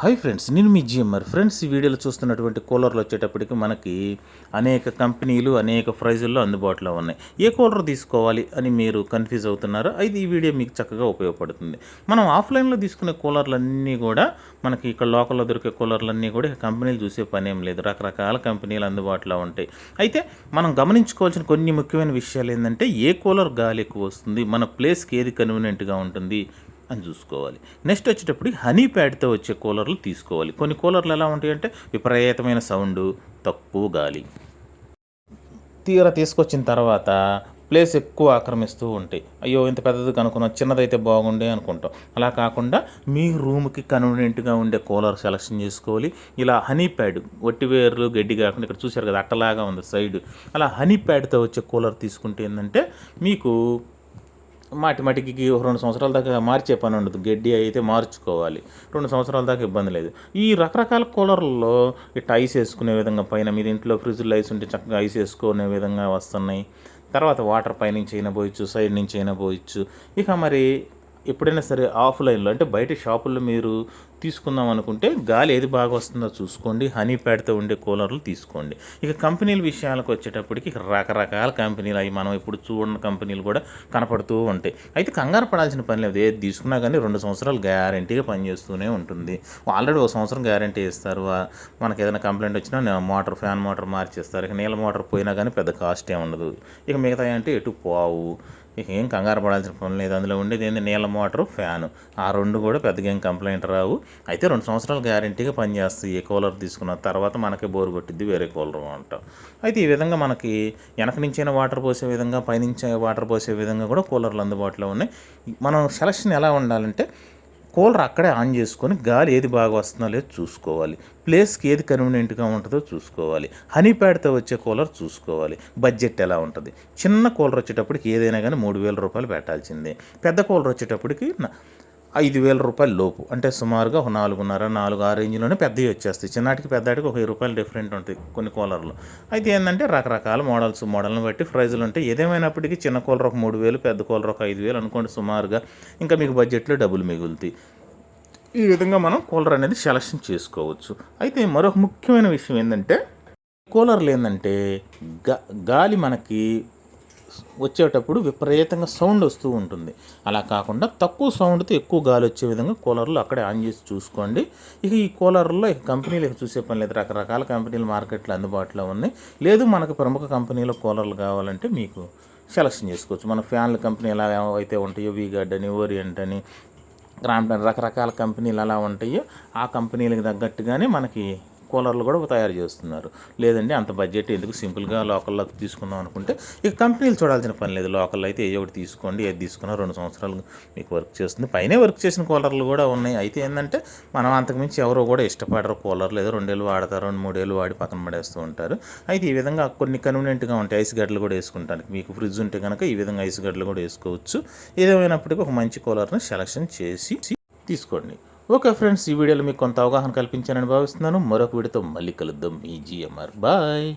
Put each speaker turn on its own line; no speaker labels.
Hi friends నేను మీ GMR. Friends ఈ వీడియోలో చూస్తున్నటువంటి కూలర్లు వచ్చేటప్పటికి మనకి అనేక కంపెనీలు అనేక ప్రైజుల్లో అందుబాటులో ఉన్నాయి. ఏ కూలర్ తీసుకోవాలి అని మీరు కన్ఫ్యూజ్ అవుతున్నారో అయితే ఈ వీడియో మీకు చక్కగా ఉపయోగపడుతుంది. మనం ఆఫ్లైన్లో తీసుకునే కూలర్లన్నీ కూడా మనకి ఇక్కడ లోకల్లో దొరికే కూలర్లన్నీ కూడా కంపెనీలు చూసే పని ఏం లేదు. రకరకాల కంపెనీలు అందుబాటులో ఉంటాయి. అయితే మనం గమనించుకోవాల్సిన కొన్ని ముఖ్యమైన విషయాలు ఏంటంటే ఏ కూలర్ గాలి ఎక్కువ వస్తుంది? మన ప్లేస్కి ఏది కన్వీనియంట్గా ఉంటుంది? అని చూసుకోవాలి. నెక్స్ట్ వచ్చేటప్పుడు హనీ ప్యాడ్తో వచ్చే కూలర్లు తీసుకోవాలి. కొన్ని కూలర్లు ఎలా ఉంటాయంటే విపరీతమైన సౌండ్ తక్కువ గాలి. తీర తీసుకొచ్చిన తర్వాత ప్లేస్ ఎక్కువ ఆక్రమిస్తూ ఉంటాయి. అయ్యో ఇంత పెద్దది కనుక్కున్నాం చిన్నదైతే బాగుండే అనుకుంటాం. అలా కాకుండా మీ రూమ్కి కన్వీనియంట్గా ఉండే కూలర్ సెలెక్షన్ చేసుకోవాలి. ఇలా హనీ ప్యాడ్ ఒట్టివేర్లు గడ్డి కాకుండా ఇక్కడ చూశారు కదా అట్టలాగా ఉంది సైడ్. అలా హనీ ప్యాడ్తో వచ్చే కూలర్ తీసుకుంటే ఏంటంటే మీకు మాటి మాటికి రెండు సంవత్సరాల దాకా మార్చే పని ఉండదు. గడ్డి అయితే మార్చుకోవాలి. రెండు సంవత్సరాల దాకా ఇబ్బంది లేదు. ఈ రకరకాల కూలర్లలో ఇట్లా ఐస్ వేసుకునే విధంగా పైన మీద ఇంట్లో ఫ్రిడ్జ్లో ఐస్ ఉంటే చక్కగా ఐస్ వేసుకునే విధంగా వస్తున్నాయి. తర్వాత వాటర్ పైనుంచి అయినా పోయచ్చు సైడ్ నుంచి అయినా పోయచ్చు. ఇక మరి ఎప్పుడైనా సరే ఆఫ్లైన్లో అంటే బయట షాపుల్లో మీరు తీసుకుందాం అనుకుంటే గాలి ఏది బాగా వస్తుందో చూసుకోండి హనీ ప్యాడ్తో ఉండే కూలర్లు తీసుకోండి. ఇక కంపెనీల విషయాలకు వచ్చేటప్పటికి రకరకాల కంపెనీలు అవి మనం ఇప్పుడు చూడని కంపెనీలు కూడా కనపడుతూ ఉంటాయి. అయితే కంగారు పడాల్సిన పని లేదు. ఏది తీసుకున్నా కానీ రెండు సంవత్సరాలు గ్యారంటీగా పనిచేస్తూనే ఉంటుంది. ఆల్రెడీ ఒక సంవత్సరం గ్యారంటీ ఇస్తారు. మనకి ఏదైనా కంప్లైంట్ వచ్చినా మోటార్ ఫ్యాన్ మోటార్ మార్చేస్తారు. ఇక నీళ్ళ మోటార్ పోయినా కానీ పెద్ద కాస్ట్ ఏమి ఉండదు ఇక మిగతా అంటే ఎటు పోవు. ఏం కంగారు పడాల్సిన పని లేదు. అందులో ఉండేది ఏంది? నీళ్ళ మోటారు ఫ్యాను. ఆ రెండు కూడా పెద్దగా ఏం కంప్లైంట్ రావు. అయితే రెండు సంవత్సరాలు గ్యారంటీగా పనిచేస్తాయి. ఏ కూలర్ తీసుకున్న తర్వాత మనకే బోర్ కొట్టిద్ది వేరే కూలర్ అంటాం. అయితే ఈ విధంగా మనకి వెనక నుంచైనా వాటర్ పోసే విధంగా పైనుంచి వాటర్ పోసే విధంగా కూడా కూలర్లు అందుబాటులో ఉన్నాయి. మనం సెలక్షన్ ఎలా ఉండాలంటే కూలర్ అక్కడే ఆన్ చేసుకొని గాలి ఏది బాగా వస్తుందో లేదో చూసుకోవాలి. ప్లేస్కి ఏది కన్వీనియంట్గా ఉంటుందో చూసుకోవాలి. హనీ ప్యాడ్తో వచ్చే కూలర్ చూసుకోవాలి. బడ్జెట్ ఎలా ఉంటుంది? చిన్న కూలర్ వచ్చేటప్పటికి ఏదైనా కానీ మూడు వేల రూపాయలు పెట్టాల్సిందే. పెద్ద కూలర్ వచ్చేటప్పటికి ఐదు వేల రూపాయల లోపు. అంటే సుమారుగా ఒక నాలుగున్నర నాలుగు ఆ రేంజ్లోనే పెద్దవి వచ్చేస్తాయి. చిన్నటికి పెద్దటికి ఒక వెయ్యి రూపాయలు డిఫరెంట్ ఉంటాయి కొన్ని కూలర్లు. అయితే ఏంటంటే రకరకాల మోడల్స్ మోడల్ని బట్టి ప్రైజులు ఉంటాయి. ఏదేమైనప్పటికీ చిన్న కూలర్ ఒక మూడు వేలు పెద్ద కూలర్ ఒక ఐదు వేలు అనుకోండి సుమారుగా. ఇంకా మీకు బడ్జెట్లో డబ్బులు మిగులుతాయి. ఈ విధంగా మనం కూలర్ అనేది సెలక్షన్ చేసుకోవచ్చు. అయితే మరొక ముఖ్యమైన విషయం ఏంటంటే కూలర్లు ఏంటంటే గాలి మనకి వచ్చేటప్పుడు విపరీతంగా సౌండ్ వస్తూ ఉంటుంది. అలా కాకుండా తక్కువ సౌండ్తో ఎక్కువ గాలి వచ్చే విధంగా కూలర్లు అక్కడే ఆన్ చేసి చూసుకోండి. ఇక ఈ కూలర్లో కంపెనీలు చూసే పని లేదు. రకరకాల కంపెనీలు మార్కెట్లో అందుబాటులో ఉన్నాయి. లేదు మనకు ప్రముఖ కంపెనీలో కూలర్లు కావాలంటే మీకు సెలక్షన్ చేసుకోవచ్చు. మన ఫ్యాన్ల కంపెనీ ఎలా అయితే ఉంటాయో వీగార్డ్ అని ఓరియంట్ అని గ్రాంప్టన్ రకరకాల కంపెనీలు అలా ఉంటాయో. ఆ కంపెనీలకు తగ్గట్టుగానే మనకి కూలర్లు కూడా తయారు చేస్తున్నారు. లేదండి అంత బడ్జెట్ ఎందుకు? సింపుల్గా లోకల్లో తీసుకుందాం అనుకుంటే ఇక కంపెనీలు చూడాల్సిన పని లేదు. లోకల్లో అయితే ఏ ఒకటి తీసుకోండి ఏది తీసుకున్నా రెండు సంవత్సరాలు మీకు వర్క్ చేస్తుంది. పైనే వర్క్ చేసిన కూలర్లు కూడా ఉన్నాయి. అయితే ఏంటంటే మనం అంతకుమించి ఎవరో కూడా ఇష్టపడరు. కూలర్లు ఏదో రెండేళ్ళు వాడతారు రెండు మూడేళ్ళు వాడి పక్కన పడేస్తూ ఉంటారు. అయితే ఈ విధంగా కొన్ని కన్వీనియంట్గా ఉంటాయి. ఐస్ గడ్డలు కూడా వేసుకుంటానికి. మీకు ఫ్రిడ్జ్ ఉంటే కనుక ఈ విధంగా ఐస్ గడ్డలు కూడా వేసుకోవచ్చు. ఏదేమైనప్పటికీ ఒక మంచి కూలర్ని సెలక్షన్ చేసి తీసుకోండి. ఓకే ఫ్రెండ్స్ ఈ వీడియోలో మీకు కొంత అవగాహన కల్పించానని భావిస్తున్నాను. మరొక వీడియోతో మళ్ళీ కలుద్దాం. మీ జిఎంఆర్ బాయ్